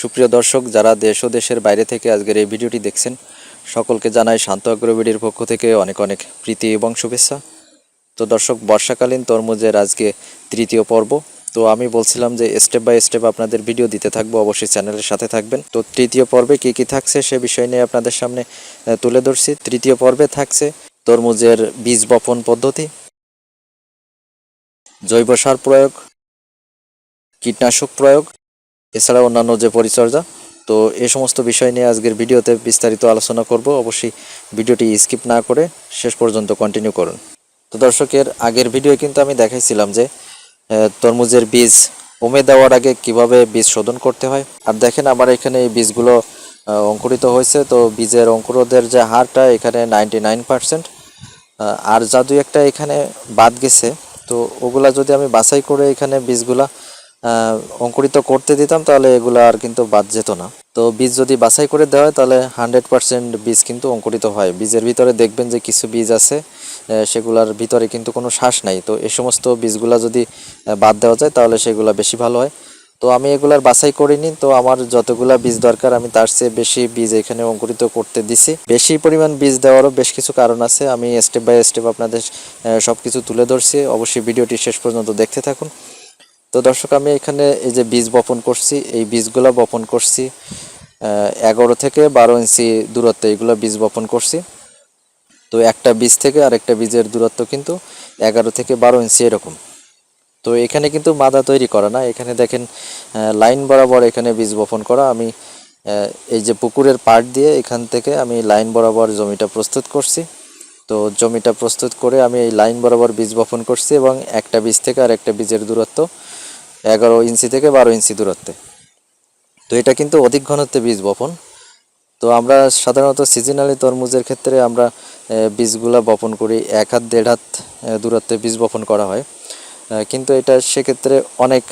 সুপ্রিয় দর্শক, যারা দেশ ও দেশের বাইরে থেকে আজকের এই ভিডিওটি দেখছেন, সকলকে জানাই শান্ত আগ্রবিডির পক্ষ থেকে অনেক অনেক প্রীতি এবং শুভেচ্ছা। তো দর্শক, বর্ষাকালীন তরমুজের আজকে তৃতীয় পর্ব। তো আমি বলছিলাম যে স্টেপ বাই স্টেপ আপনাদের ভিডিও দিতে থাকব, অবশ্যই চ্যানেলের সাথে থাকবেন। তো তৃতীয় পর্বে কি কি থাকছে সে বিষয় নিয়ে আপনাদের সামনে তুলে ধরছি। তৃতীয় পর্বে থাকছে তরমুজের বীজ বপন পদ্ধতি, জৈব সার প্রয়োগ, কীটনাশক প্রয়োগ এছাড়া অন্যান্য যে পরিচর্যা, তো এ সমস্ত বিষয় নিয়ে আজকের ভিডিওতে বিস্তারিত আলোচনা করব। অবশ্যই ভিডিওটি স্কিপ না করে শেষ পর্যন্ত কন্টিনিউ করুন। তো দর্শকের, আগের ভিডিও কিন্তু আমি দেখাইছিলাম যে তরমুজের বীজ কমে দেওয়ার আগে কীভাবে বীজ শোধন করতে হয়। আর দেখেন আমার এখানে এই বীজগুলো অঙ্কুরিত হয়েছে। তো বীজের অঙ্কুরোদের যে হারটা এখানে নাইনটি আর যা একটা এখানে বাদ গেছে। তো ওগুলা যদি আমি বাছাই করে এখানে বীজগুলা অঙ্কুরিত করতে দিতাম, তাহলে এগুলা আর কিন্তু বাদ যেত না। তো বীজ যদি বাছাই করে দেওয়া হয়, তাহলে হান্ড্রেড পার্সেন্ট বীজ কিন্তু অঙ্কুরিত হয়। বীজের ভিতরে দেখবেন যে কিছু বীজ আছে সেগুলার ভিতরে কিন্তু কোনো শ্বাস নাই। তো এই সমস্ত বীজগুলা যদি বাদ দেওয়া যায়, তাহলে সেগুলা বেশি ভালো হয়। তো আমি এগুলার বাছাই করিনি। তো আমার যতগুলা বীজ দরকার, আমি তার চেয়ে বেশি বীজ এখানে অঙ্কুরিত করতে দিছি। বেশি পরিমাণ বীজ দেওয়ারও বেশ কিছু কারণ আছে। আমি স্টেপ বাই স্টেপ আপনাদের সব কিছু তুলে ধরছি। অবশ্যই ভিডিওটি শেষ পর্যন্ত দেখতে থাকুন। তো দর্শক, আমি এখানে এই যে বীজ বপন করছি, এই বীজগুলো বপন করছি এগারো থেকে বারো ইঞ্চি দূরত্বে এগুলো বীজ বপন করছি। তো একটা বীজ থেকে আরেকটা বীজের দূরত্ব কিন্তু এগারো থেকে বারো ইঞ্চি এরকম। তো এখানে কিন্তু মাদা তৈরি করা না, এখানে দেখেন লাইন বরাবর এখানে বীজ বপন করা। আমি এই যে পুকুরের পাড় দিয়ে এখান থেকে আমি লাইন বরাবর জমিটা প্রস্তুত করছি। তো জমিটা প্রস্তুত করে আমি এই লাইন বরাবর বীজ বপন করছি এবং একটা বীজ থেকে আর একটা বীজের দূরত্ব এগারো ইঞ্চি থেকে বারো ইঞ্চি দূরত্বে। তো এটা কিন্তু অধিক ঘনত্বে বীজ বপন। তো আমরা সাধারণত সিজনালি তরমুজের ক্ষেত্রে আমরা বীজগুলা বপন করি। এক হাত, দেড় হাত দূরত্বে বীজ বপন করা হয়। কিন্তু এটা সেক্ষেত্রে অনেক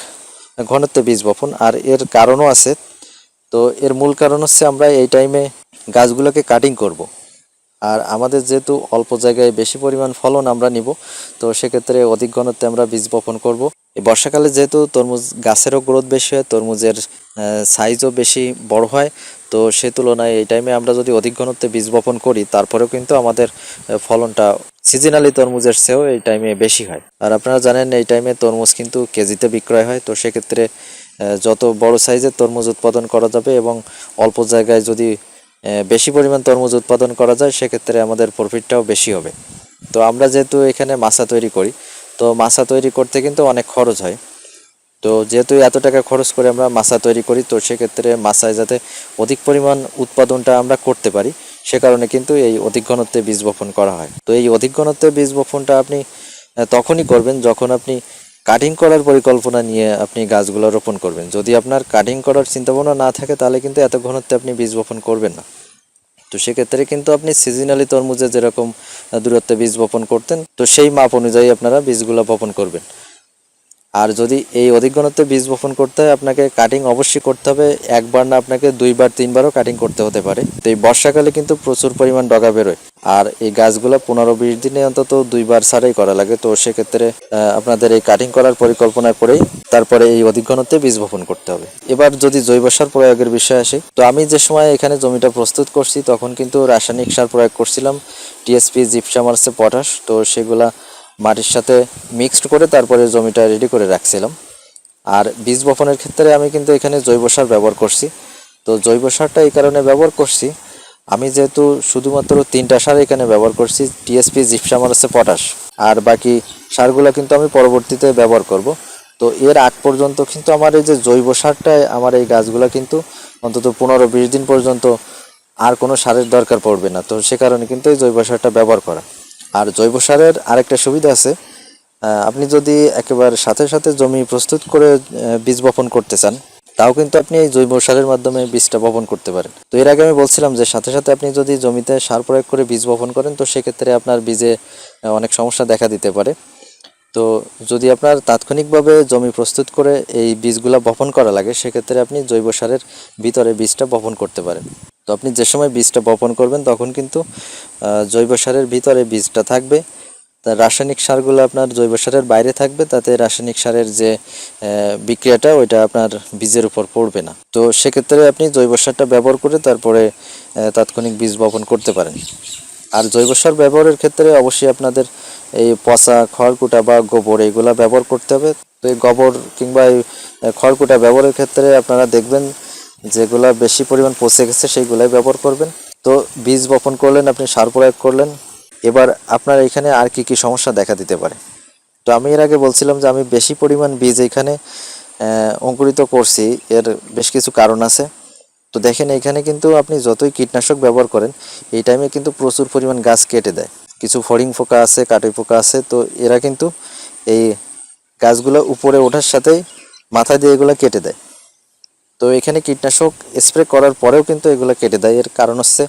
ঘনত্বে বীজ বপন। আর এর কারণও আছে। তো এর মূল কারণ হচ্ছে আমরা এই টাইমে গাছগুলোকে কাটিং করব। আর আমাদের যেহেতু অল্প জায়গায় বেশি পরিমাণ ফলন আমরা নিব, তো সেক্ষেত্রে অধিক ঘনত্বে আমরা বীজ বপন করব। এই বর্ষাকালে যেহেতু তরমুজ গাছেরও গ্রোথ বেশি হয়, তরমুজের সাইজও বেশি বড় হয়, তো সে তুলনায় এই টাইমে আমরা যদি অধিক ঘনত্বে বীজ বপন করি, তারপরেও কিন্তু আমাদের ফলনটা সিজনালি তরমুজের চেয়েও এই টাইমে বেশি হয়। আর আপনারা জানেন, এই টাইমে তরমুজ কিন্তু কেজিতে বিক্রয় হয়, তো সেক্ষেত্রে যত বড় সাইজের তরমুজ উৎপাদন করা যাবে এবং অল্প জায়গায় যদি বেশি পরিমাণ তরমুজ উৎপাদন করা যায়, সেক্ষেত্রে আমাদের প্রফিটটাও বেশি হবে। তো আমরা যেহেতু এখানে মাছা তৈরি করি, তো মাছা তৈরি করতে কিন্তু অনেক খরচ হয়। তো যেহেতু এত টাকা খরচ করে আমরা মাছা তৈরি করি, তো সেক্ষেত্রে মাছায় যাতে অধিক পরিমাণ উৎপাদনটা আমরা করতে পারি, সে কারণে কিন্তু এই অধিক ঘনত্বে বীজ বপন করা হয়। তো এই অধিক ঘনত্বে বীজ বপনটা আপনি তখনই করবেন যখন আপনি কাটিং করার পরিকল্পনা নিয়ে আপনি গাছগুলো রোপণ করবেন। যদি আপনার কাটিং করার চিন্তাভাবনা না থাকে, তাহলে কিন্তু এত ঘনত্বে আপনি বীজ বপন করবেন না। তো সেক্ষেত্রে কিন্তু আপনি সিজনালি তরমুজে যেরকম দূরত্বে বীজ বপন করতেন, তো সেই মাপ অনুযায়ী আপনারা বীজগুলো বপন করবেন। আর যদি এই অধিক ঘনত্বে বীজ বপন করতে হয়, আপনাকে কাটিং অবশ্যই করতে হবে। একবার না আপনাকে দুইবার, তিনবারও কাটিং করতে হতে পারে। তো এই বর্ষাকালে কিন্তু প্রচুর পরিমাণ ডগা বেরোয়। আর এই গাছগুলো পনেরো বিশ দিনে অন্তত দুইবার সারাই করা লাগে। তো সেক্ষেত্রে আপনাদের এই কাটিং করার পরিকল্পনা করেই তারপরে এই অধিক ঘনত্বে বীজ বপন করতে হবে। এবার যদি জৈব সার প্রয়োগের বিষয় আসে, তো আমি যে সময় এখানে জমিটা প্রস্তুত করছি, তখন কিন্তু রাসায়নিক সার প্রয়োগ করছিলাম। টিএসপি জিপসামার্সে পটাশ তো সেগুলা মাটির সাথে মিক্সড করে তারপরে জমিটা রেডি করে রাখছিলাম। আর বীজ বপনের ক্ষেত্রে আমি কিন্তু এখানে জৈব সার ব্যবহার করছি। তো জৈব সারটা এই কারণে ব্যবহার করছি। আমি যেহেতু শুধুমাত্র তিনটা সার এখানে ব্যবহার করছি টিএসপি জিপসাম আর হচ্ছে পটাশ আর বাকি সারগুলো কিন্তু আমি পরবর্তীতে ব্যবহার করব। তো এর আগ পর্যন্ত কিন্তু আমার এই যে জৈব সারটা আমার এই গাছগুলো কিন্তু অন্তত পনেরো বিশ দিন পর্যন্ত আর কোনো সারের দরকার পড়বে না। তো সে কারণে কিন্তু এই জৈব সারটা ব্যবহার করা। আর জৈব সারের আরেকটা সুবিধা আছে আপনি যদি একেবারে সাথে সাথে জমি প্রস্তুত করে বীজ বপন করতে চান, তাও কিন্তু আপনি এই জৈব সারের মাধ্যমে বীজটা বপন করতে পারেন। তো এর আগে আমি বলছিলাম যে সাথে সাথে আপনি যদি জমিতে সার প্রয়োগ করে বীজ বপন করেন, তো সেক্ষেত্রে আপনার বীজে অনেক সমস্যা দেখা দিতে পারে। তো যদি আপনার তাৎক্ষণিকভাবে জমি প্রস্তুত করে এই বীজগুলা বপন করা লাগে, সেক্ষেত্রে আপনি জৈব সারের ভিতরে বীজটা বপন করতে পারেন। তো আপনি যে সময় বীজটা বপন করবেন, তখন কিন্তু জৈব সারের ভিতরে বীজটা থাকবে। রাসায়নিক সারগুলো আপনার জৈব সারের বাইরে থাকবে, তাতে রাসায়নিক সারের যে বিক্রিয়াটা, ওইটা আপনার বীজের উপর পড়বে না। তো সেক্ষেত্রে আপনি জৈব সারটা ব্যবহার করে তারপরে তাৎক্ষণিক বীজ বপন করতে পারেন। আর জৈব সার ব্যবহারের ক্ষেত্রে অবশ্যই আপনাদের এই পচা, খড়কুটা বা গোবর, এগুলা ব্যবহার করতে হবে। তো এই গোবর কিংবা এই খড়কুটা ব্যবহারের ক্ষেত্রে আপনারা দেখবেন যেগুলা বেশি পরিমাণ পচে গেছে, সেইগুলাই ব্যবহার করবেন। তো বীজ বপন করলেন, আপনি সার প্রয়োগ করলেন। এবার আপনার এখানে আর কি কি সমস্যা দেখা দিতে পারে? তো আমি এর আগে বলছিলাম যে আমি বেশি পরিমাণ বীজ এখানে অঙ্কুরিত করছি। এর বেশ কিছু কারণ আছে। তো দেখেন, এখানে কিন্তু আপনি যতই কীটনাশক ব্যবহার করেন, এই টাইমে কিন্তু প্রচুর পরিমাণ গাছ কেটে দেয়। কিছু ফড়িং পোকা আছে, কাটুই পোকা আছে। তো এরা কিন্তু এই গাছগুলো উপরে ওঠার সাথেই মাথা দিয়ে এগুলো কেটে দেয়। তো এখানে কীটনাশক স্প্রে করার পরেও কিন্তু এগুলো কেটে দেয়। এর কারণ হচ্ছে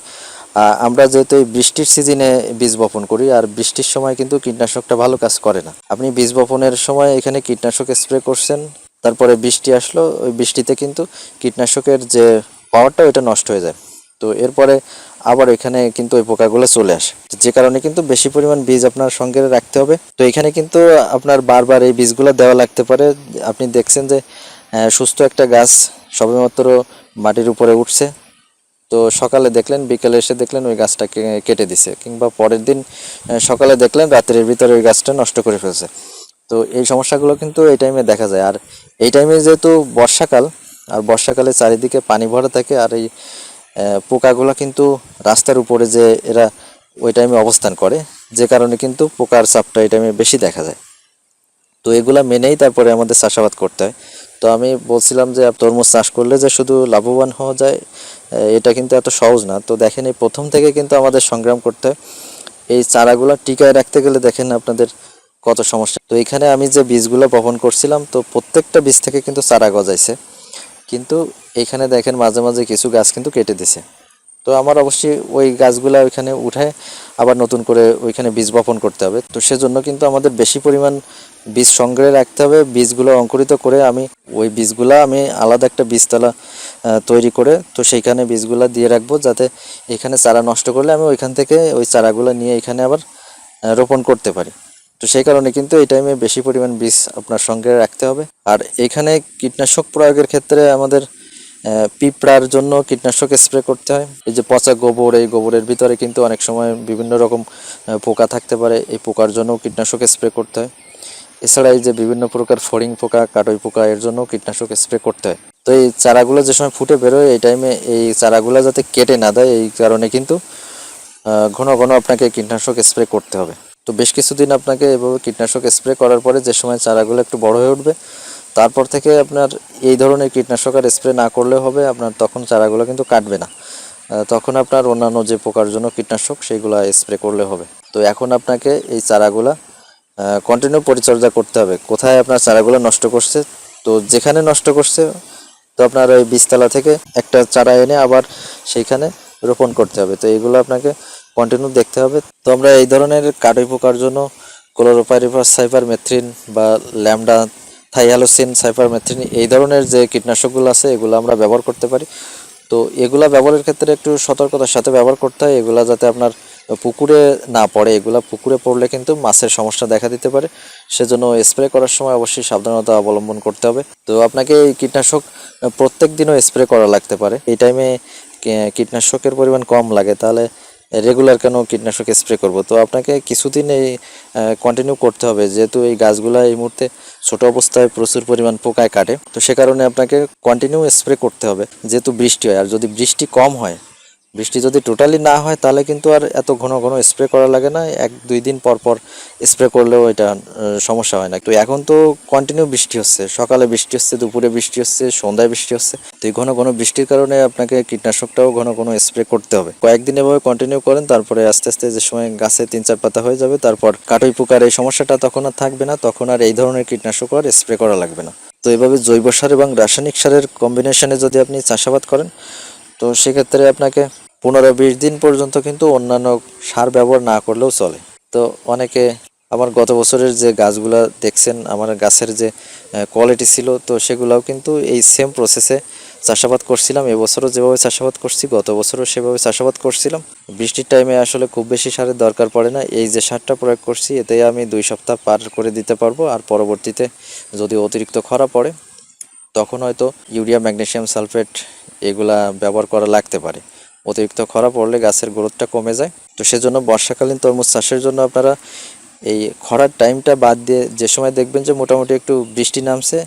আমরা যেহেতু এই বৃষ্টির সিজনে বীজ বপন করি, আর বৃষ্টির সময় কিন্তু কীটনাশকটা ভালো কাজ করে না। আপনি বীজ বপনের সময় এখানে কীটনাশক স্প্রে করছেন, তারপরে বৃষ্টি আসলো, ওই বৃষ্টিতে কিন্তু কীটনাশকের যে পাওয়ারটা ওইটা নষ্ট হয়ে যায়। তো এরপরে আবার এখানে কিন্তু ওই পোকাগুলো চলে আসে। যে কারণে কিন্তু বেশি পরিমাণ বীজ আপনার সঙ্গে রাখতে হবে। তো এখানে কিন্তু আপনার বারবার এই বীজগুলো দেওয়া লাগতে পারে। আপনি দেখছেন যে সুস্থ একটা গাছ সবেমাত্র মাটির উপরে উঠছে। তো সকালে দেখলেন, বিকেলে এসে দেখলেন ওই গাছটাকে কেটে দিছে কিংবা পরের দিন সকালে দেখলেন রাত্রের ভিতরে ওই গাছটা নষ্ট করে ফেলছে। তো এই সমস্যাগুলো কিন্তু এই টাইমে দেখা যায়। আর এই টাইমে যেহেতু বর্ষাকাল, আর বর্ষাকালে চারিদিকে পানি ভরা থাকে, আর এই পোকাগুলো কিন্তু রাস্তার উপরে যে এরা ওই টাইমে অবস্থান করে, যে কারণে কিন্তু পোকার চাপটা এই টাইমে বেশি দেখা যায়। তো এগুলা মেনেই তারপরে আমাদের চাষাবাদ করতে হয়। তো আমি বলছিলাম যে তরমুজ চাষ করলে যে শুধু লাভবান হওয়া যায় এটা কিন্তু এত সহজ না। তো দেখেন এই প্রথম থেকে কিন্তু আমাদের সংগ্রাম করতে এই চারাগুলো টিকায় রাখতে গেলে দেখেন আপনাদের কত সমস্যা। তো এখানে আমি যে বীজগুলো বপন করছিলাম, তো প্রত্যেকটা বীজ থেকে কিন্তু চারা গজাইছে। কিন্তু এখানে দেখেন মাঝে মাঝে কিছু গাছ কিন্তু কেটে দিছে। তো আমার অবশ্যই ওই গাছগুলা ওইখানে উঠায় আবার নতুন করে ওইখানে বীজ বপন করতে হবে। তো সেজন্য কিন্তু আমাদের বেশি পরিমাণ বীজ সংগ্রহে রাখতে হবে। বীজগুলো অঙ্কুরিত করে আমি ওই বীজগুলা আমি আলাদা একটা বীজতলা তৈরি করে তো সেইখানে বীজগুলা দিয়ে রাখব যাতে এখানে চারা নষ্ট করলে আমি ওইখান থেকে ওই চারাগুলো নিয়ে এখানে আবার রোপণ করতে পারি। তো সেই কারণে কিন্তু এই টাইমে বেশি পরিমাণ বীজ আপনার সঙ্গে রাখতে হবে। আর এখানে কীটনাশক প্রয়োগের ক্ষেত্রে আমাদের পিঁপড়ার জন্য কীটনাশক স্প্রে করতে হয়। এই যে পচা গোবর, এই গোবরের ভিতরে কিন্তু অনেক সময় বিভিন্ন রকম পোকা থাকতে পারে, এই পোকার জন্য কীটনাশক স্প্রে করতে হয়। এছাড়া এই যে বিভিন্ন প্রকার ফড়িং পোকা, কাটই পোকা, এর জন্য কীটনাশক স্প্রে করতে হয়। তো এই চারাগুলো যে সময় ফুটে বেরোয়, এই টাইমে এই চারাগুলো যাতে কেটে না দেয়, এই কারণে কিন্তু ঘন ঘন আপনাকে কীটনাশক স্প্রে করতে হবে। তো বেশ কিছুদিন আপনাকে এভাবে কীটনাশক স্প্রে করার পরে যে সময় চারাগুলো একটু বড় হয়ে উঠবে তারপর থেকে আপনার এই ধরনের কীটনাশক আর স্প্রে না করলে হবে, আপনার তখন চারাগুলো কিন্তু কাটবে না। তখন আপনার অন্যান্য যে পোকার জন্য কীটনাশক, সেইগুলো স্প্রে করলে হবে। তো এখন আপনাকে এই চারাগুলা কন্টিনিউ পরিচর্যা করতে হবে। কোথায় আপনার চারাগুলো নষ্ট করছে? তো যেখানে নষ্ট করছে, তো আপনার ওই বীজতলা থেকে একটা চারা এনে আবার সেইখানে রোপণ করতে হবে। তো এইগুলো আপনাকে কন্টিনিউ দেখতে হবে। তো আমরা এই ধরনের কাটই পোকার জন্য ক্লোরোপাইরিফাস সাইফার মেথ্রিন বা ল্যামডা থাইহালোসিন সাইফার মেথ্রিন এই ধরনের যে কীটনাশকগুলো আছে, এগুলো আমরা ব্যবহার করতে পারি। তো এগুলা ব্যবহারের ক্ষেত্রে একটু সতর্কতার সাথে ব্যবহার করতে হয়। এগুলা যাতে আপনার পুকুরে না পড়ে, এগুলা পুকুরে পড়লে কিন্তু মাছের সমস্যা দেখা দিতে পারে। সেজন্য স্প্রে করার সময় অবশ্যই সাবধানতা অবলম্বন করতে হবে। তো আপনাকে এই কীটনাশক প্রত্যেক দিনও স্প্রে করা লাগতে পারে। এই টাইমে কীটনাশকের পরিমাণ কম লাগে, তাহলে রেগুলার কেন কীটনাশক স্প্রে করব? তো আপনাকে কিছুদিন এই কন্টিনিউ করতে হবে। যেহেতু এই গাছগুলা এই মুহূর্তে ছোট অবস্থায় প্রচুর পরিমাণ পোকায় কাটে। তো সে কারণে আপনাকে কন্টিনিউ স্প্রে করতে হবে। যেহেতু বৃষ্টি হয়, আর যদি বৃষ্টি কম হয় বৃষ্টি যদি টোটালি না হয়, তাহলে কিন্তু আর এত ঘন ঘন স্প্রে করা লাগে না। এক, দুই দিন পর পর স্প্রে করলেও এটা সমস্যা হয় না। তো এখন তো কন্টিনিউ বৃষ্টি হচ্ছে। সকালে বৃষ্টি হচ্ছে, দুপুরে বৃষ্টি হচ্ছে, সন্ধ্যায় বৃষ্টি হচ্ছে। তো এই ঘন ঘন বৃষ্টির কারণে আপনাকে কীটনাশকটাও ঘন ঘন স্প্রে করতে হবে। কয়েকদিন এভাবে কন্টিনিউ করেন, তারপরে আস্তে আস্তে যে সময় গাছে তিন চার পাতা হয়ে যাবে, তারপর কাটই পোকার এই সমস্যাটা তখন আর থাকবে না, তখন আর এই ধরনের কীটনাশক আর স্প্রে করা লাগবে না। তো এভাবে জৈব সার এবং রাসায়নিক সারের কম্বিনেশনে যদি আপনি চাষাবাদ করেন তো সেক্ষেত্রে আপনাকে পনেরো বিশ দিন পর্যন্ত কিন্তু অন্যান্য সার ব্যবহার না করলেও চলে। তো অনেকে আমার গত বছরের যে গাছগুলা দেখছেন, আমার গাছের যে কোয়ালিটি ছিল, তো সেগুলাও কিন্তু এই সেম প্রসেসে চাষাবাদ করছিলাম। এবছরও যেভাবে চাষাবাদ করছি, গত বছরও সেভাবে চাষাবাদ করছিলাম। বৃষ্টির টাইমে আসলে খুব বেশি সারের দরকার পড়ে না। এই যে সারটা প্রয়োগ করছি এতে আমি দুই সপ্তাহ পার করে দিতে পারব। আর পরবর্তীতে যদি অতিরিক্ত খরা পড়ে তখন হয়তো ইউরিয়া, ম্যাগনেশিয়াম সালফেট এগুলা ব্যবহার করা লাগতে পারে। অতিরিক্ত খরা পড়লে গাছের গ্রোথটা কমে যায়। তো সেজন্য বর্ষাকালীন তরমুজ চাষের জন্য আপনারা এই খরার টাইমটা বাদ দিয়ে যে সময় দেখবেন যে মোটামুটি একটু বৃষ্টি নামছে,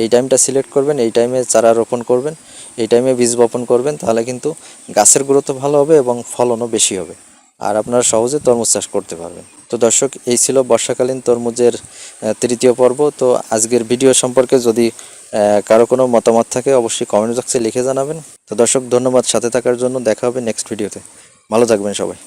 এই টাইমটা সিলেক্ট করবেন, এই টাইমে চারা রোপণ করবেন, এই টাইমে বীজ বপন করবেন, তাহলে কিন্তু গাছের গ্রোথও ভালো হবে এবং ফলনও বেশি হবে। আর আপনারা সহজে তরমুজ চাষ করতে পারবেন। তো দর্শক, এই ছিল বর্ষাকালীন তরমুজের তৃতীয় পর্ব। তো আজকের ভিডিও সম্পর্কে যদি কারও কোনো মতামত থাকে অবশ্যই কমেন্ট বক্সে লিখে জানাবেন। তো দর্শক, ধন্যবাদ সাথে থাকার জন্য। দেখা হবে নেক্সট ভিডিওতে ভালো থাকবেন সবাই।